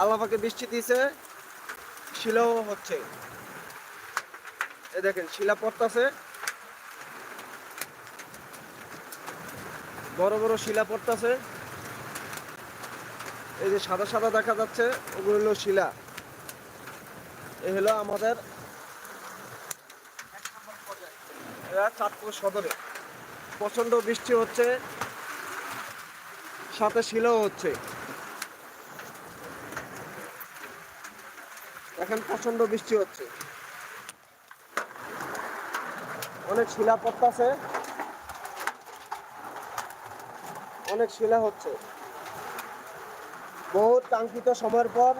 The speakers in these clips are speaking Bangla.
আল্লাপাকে বৃষ্টি দিয়েছে, শিলাও হচ্ছে। এই দেখেন, শিলা পড়তেছে। বড় বড় শিলা পড়তেছে। এই যে সাদা সাদা দেখা যাচ্ছে, ওগুলো হলো শিলা। এ হলো আমাদের। এরা চাঁদপুর সদরে। প্রচণ্ড বৃষ্টি হচ্ছে, সাথে শিলাও হচ্ছে। এখন প্রচণ্ড বৃষ্টি হচ্ছে। অনেক শিলা পড়তেছে। অনেক শিলা হচ্ছে। বহু কাঙ্ক্ষিত সময়ের পর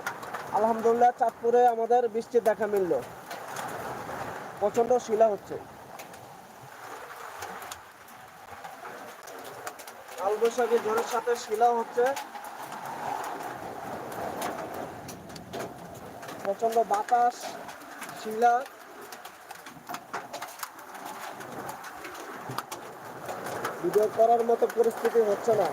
আলহামদুলিল্লাহ চাঁদপুরে আমাদের বৃষ্টির দেখা মিলল। প্রচণ্ড শিলা হচ্ছে। কালবৈশাখী ঝড়ের সাথে শিলা হচ্ছে। প্রচণ্ড বাতাস শিলা। ভিডিও করার মতো পরিস্থিতি হচ্ছে না।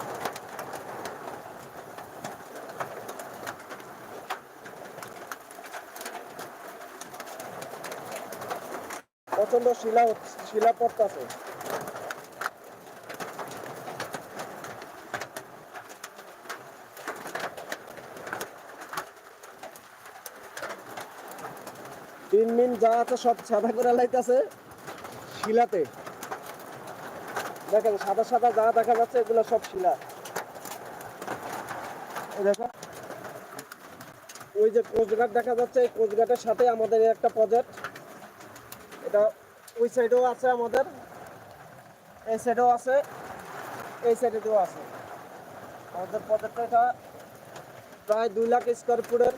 প্রচণ্ড শিলা শিলা পড়তেছে। তিন মিন যা আছে সব সাদা করে লাইতেছে শিলাতে। দেখেন, সাদা সাদা যা দেখা যাচ্ছে, এগুলো সব শিলা। ওই যে কোচঘাট দেখা যাচ্ছে, এই কোচঘাটের সাথে আমাদের একটা প্রজেক্ট এটা ওই সাইডেও আছে আমাদের, এই সাইডেও আছে, এই সাইডেও আছে। আমাদের প্রজেক্টটা এটা প্রায় দুই লাখ স্কোয়ার ফুটের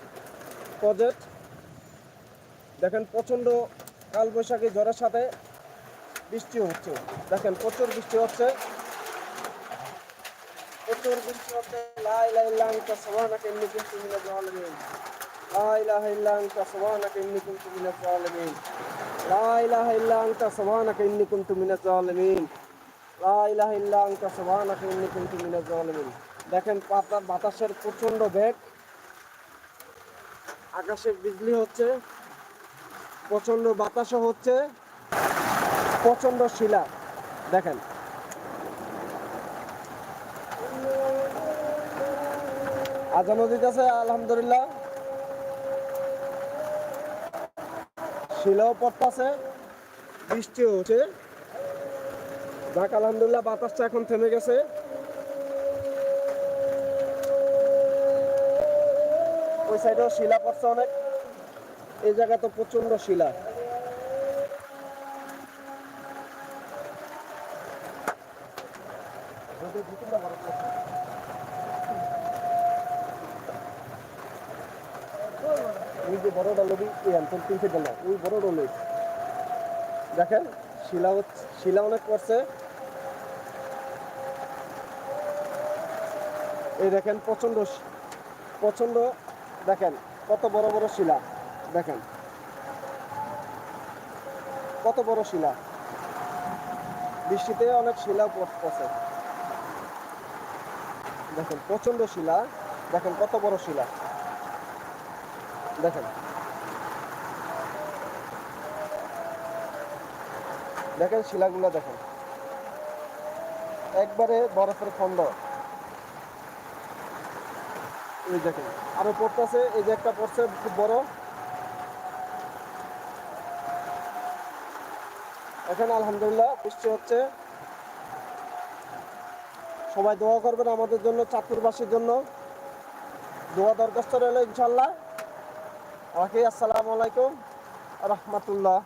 প্রজেক্ট দেখেন প্রচণ্ড কালবৈশাখী ঝড়ের সাথে বৃষ্টি হচ্ছে। দেখেন প্রচুর বৃষ্টি হচ্ছে। প্রচুর বৃষ্টি হচ্ছে। লাই লাই লাং তা সবানাকে এমনি কিন্তু মিলে জালিমিন। লা ইলাহা ইল্লা আনতা সুবহানাকা ইন্নী কুনতু মিনাজ জালিমিন। লা ইলাহা ইল্লা আনতা সুবহানাকা ইন্নী কুনতু মিনাজ জালিমিন। লা ইলাহা ইল্লা আনতা সুবহানাকা ইন্নী কুনতু মিনাজ জালিমিন। দেখেন পাতা বাতাসের প্রচণ্ড বেগ। আকাশে বিজলি হচ্ছে। প্রচণ্ড বাতাসও হচ্ছে প্রচণ্ড শিলা। দেখেন। আজা নদীতে আছে আলহামদুলিল্লাহ। শিলাও পড়তেছে বৃষ্টি হচ্ছে। যাক, আলহামদুলিল্লাহ, বাতাসটা এখন থেমে গেছে। ওই সাইডেও শিলা পড়ছে অনেক। এই জায়গা তো প্রচণ্ড শিলা। ওই যে বড়টা নদী, এই অঞ্চল তিন ফিট ওই বড়টা নদী। দেখেন, শিলা শিলা অনেক পড়ছে এই দেখেন প্রচণ্ড শি- প্রচণ্ড দেখেন, কত বড় বড় শিলা। দেখেন। কত বড় শিলা। বৃষ্টিতে অনেক শিলা পড়তেছে। দেখেন প্রচণ্ড শিলা। দেখেন, কত বড় শিলা। দেখেন। দেখেন শিলাগুলো, দেখেন। একবারে বরফের খন্ড এই দেখেন, আরও পড়তেছে, এই যে একটা পড়ছে, খুব বড়। এখন আলহামদুলিল্লাহ বৃষ্টি হচ্ছে। সবাই দোয়া করবেন আমাদের জন্য, চাঁদপুরবাসীর জন্য। দোয়া দরখাস্ত রইল ইনশাল্লাহ আসসালামু। আলাইকুম রহমতুল্লাহ।